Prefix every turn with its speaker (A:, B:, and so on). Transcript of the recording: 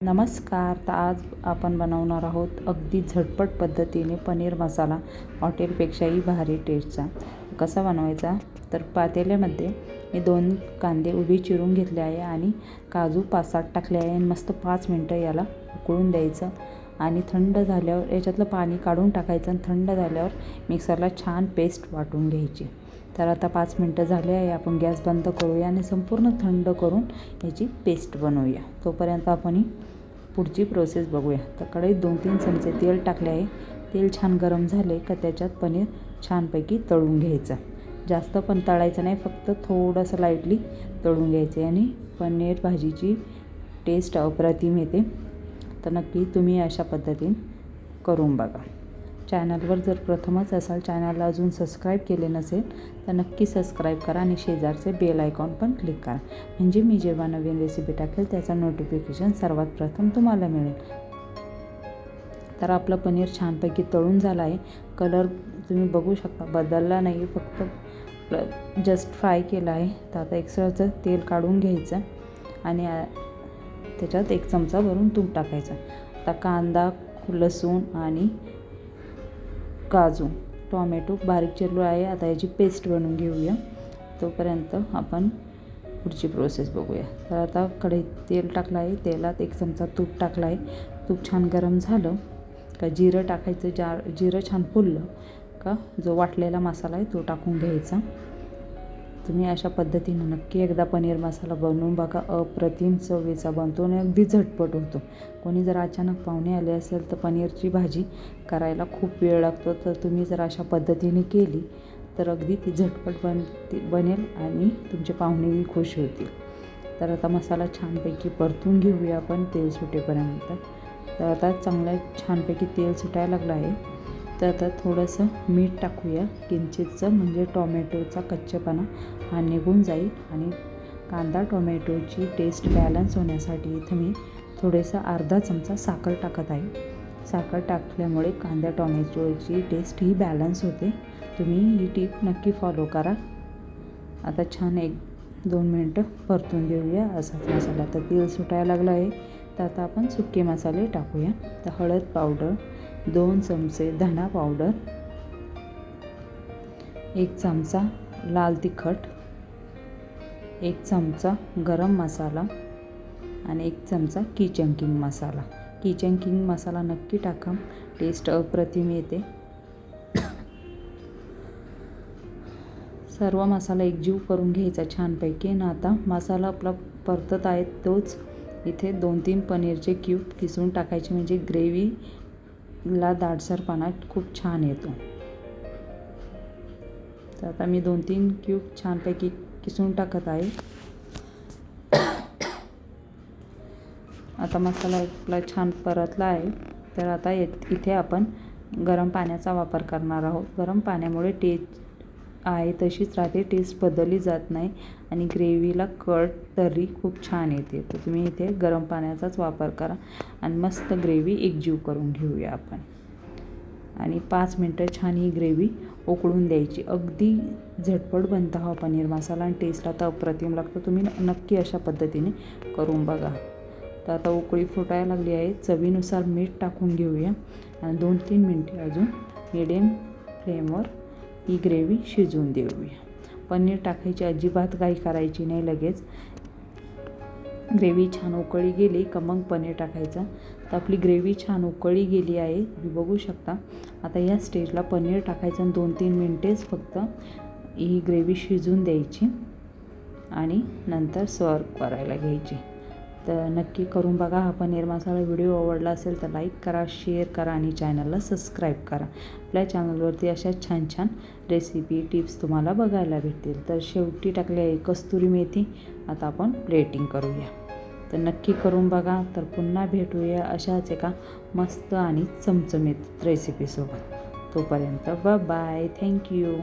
A: नमस्कार. तर आज आपण बनवणार आहोत अगदी झटपट पद्धतीने पनीर मसाला. हॉटेलपेक्षाही भारी टेस्टचा कसा बनवायचा? तर पातेल्यामध्ये मी दोन कांदे उभी चिरून घेतले आहे आणि काजू पाच सात टाकले आहे आणि मस्त पाच मिनटं याला उकळून द्यायचं. आणि थंड झाल्यावर याच्यातलं पाणी काढून टाकायचं आणि थंड झाल्यावर मिक्सरला छान पेस्ट वाटून घ्यायची. तर आता पाच मिनटं झाले आहे आपण गॅस बंद करूया आणि संपूर्ण थंड करून याची पेस्ट बनवूया. तोपर्यंत आपण ही पुढची प्रोसेस बघूया. तर कढईत दोन तीन चमचे तेल टाकले आहे. तेल छान गरम झाले का त्याच्यात पनीर छानपैकी तळून घ्यायचं. जास्त पण तळायचं नाही फक्त थोडंसं लाईटली तळून घ्यायचे आणि पनीर भाजीची टेस्ट अप्रतिम येते. तर नक्की तुम्ही अशा पद्धतीने करून बघा. चॅनलवर जर प्रथमच असाल चॅनलला अजून सबस्क्राईब केले नसेल तर नक्की सबस्क्राईब करा आणि शेजारचे बेल आयकॉन पण क्लिक करा. म्हणजे मी जेव्हा नवीन रेसिपी टाकेल त्याचं नोटिफिकेशन सर्वात प्रथम तुम्हाला मिळेल. तर आपलं पनीर छानपैकी तळून झालं आहे. कलर तुम्ही बघू शकता बदलला नाही फक्त जस्ट फ्राय केला आहे. तर आता एक्स्ट्राचं तेल काढून घ्यायचं. आणि त्याच्यात एक चमचा भरून तूप टाकायचं. आता कांदा लसूण आणि काजू टॉमॅटो बारीक चिरलो आहे. आता याची पेस्ट बनवून घेऊया. तोपर्यंत आपण पुढची प्रोसेस बघूया. तर आता कढईत तेल टाकलं आहे. तेलात एक चमचा तूप टाकला आहे. तूप छान गरम झालं का जिरं टाकायचं जा जिरं छान फुललं का जो वाटलेला मसाला आहे तो टाकून घ्यायचा. तुम्ही अशा पद्धतीनं नक्की एकदा पनीर मसाला बनवून बघा. अप्रतिम चवीचा बनतो आणि अगदी झटपट होतो. कोणी जर अचानक पाहुणे आले असेल तर पनीरची भाजी करायला खूप वेळ लागतो. तर तुम्ही जर अशा पद्धतीने केली तर अगदी ती झटपट बन ती बनेल आणि तुमचे पाहुणेही खुश होतील. तर आता मसाला छानपैकी परतून घेऊया आपण तेल सुटेपर्यंत. तर आता चांगलं छानपैकी तेल सुटायला लागलं आहे. तर आता थोडंसं मीठ टाकूया. किंचितचं म्हणजे टॉमॅटोचा कच्चेपणा. हा निघून जाईल आणि कांदा टोमॅटोची टेस्ट बॅलन्स होण्यासाठी इथं मी थोडेसा अर्धा चमचा साखर टाकत आहे. साखर टाकल्यामुळे कांदा टोमॅटोची टेस्ट ही बॅलन्स होते. तुम्ही ही टीप नक्की फॉलो करा. आता छान एक दोन मिनटं परतून घेऊया. असाच मसाला तर तेल सुटायला लागलं आहे. तर आता आपण सुके मसाले टाकूया. तर हळद पावडर दोन चमचे धणा पावडर एक चमचा लाल तिखट एक चमचा गरम मसाला आणि एक चमचा किचन किंग मसाला. किचन किंग मसाला नक्की टाका टेस्ट अप्रतिम येते. सर्व मसाला एकजीव करून घ्यायचा छानपैकी ना आता मसाला आपला परतत आहे तोच. इथे दोन तीन पनीरचे क्यूब किसून टाकायचे म्हणजे ला दाटसरपणा खूप छान येतो. तर आता मी दोन तीन क्यूब छानपैकी किसून टाकत आहे. आता मसाला आपला छान परतला आहे. तर आता इथे आपण गरम पाण्याचा वापर करणार आहोत. गरम पाण्यामुळे टेस्ट आहे तशीच राहते. टेस्ट बदलली जात नाही आणि ग्रेव्हीला कट तर्री खूप छान येते. तर तुम्ही इथे गरम पाण्याचाच वापर करा आणि मस्त ग्रेव्ही एकजीव करून घेऊया आपण. आणि पाच मिनटं छान ही ग्रेव्ही उकळून द्यायची. अगदी झटपट बनता हा पनीर मसाला आणि टेस्ट आता अप्रतिम लागतो. तुम्ही नक्की अशा पद्धतीने करून बघा. तर आता उकळी फुटायला लागली आहे. चवीनुसार मीठ टाकून घेऊया. आणि दोन तीन मिनटे अजून मिडियम फ्लेमवर ही ग्रेव्ही शिजवून देऊया. पनीर टाकायची अजिबात काही करायची नाही लगेच. ग्रेव्ही छान उकळी गेली का मग पनीर टाकायचं. तर आपली ग्रेव्ही छान उकळी गेली आहे. तुम्ही बघू शकता. आता या स्टेजला पनीर टाकायचं आणि दोन तीन मिनटेच फक्त ही ग्रेव्ही शिजून द्यायची आणि नंतर सर्व करायला घ्यायची. तर नक्की करून बघा. हा पनीर मसाला व्हिडिओ आवडला असेल तर लाईक करा शेअर करा आणि चॅनलला सबस्क्राईब करा. आपल्या चॅनलवरती अशा छान छान रेसिपी टिप्स तुम्हाला बघायला भेटतील. तर शेवटी टाकली आहे कस्तुरी मेथी. आता आपण प्लेटिंग करूया. तर नक्की करून बघा. तर पुन्हा भेटूया अशाच एका मस्त आणि चमचमीत रेसिपीसोबत तोपर्यंत ब बाय थँक्यू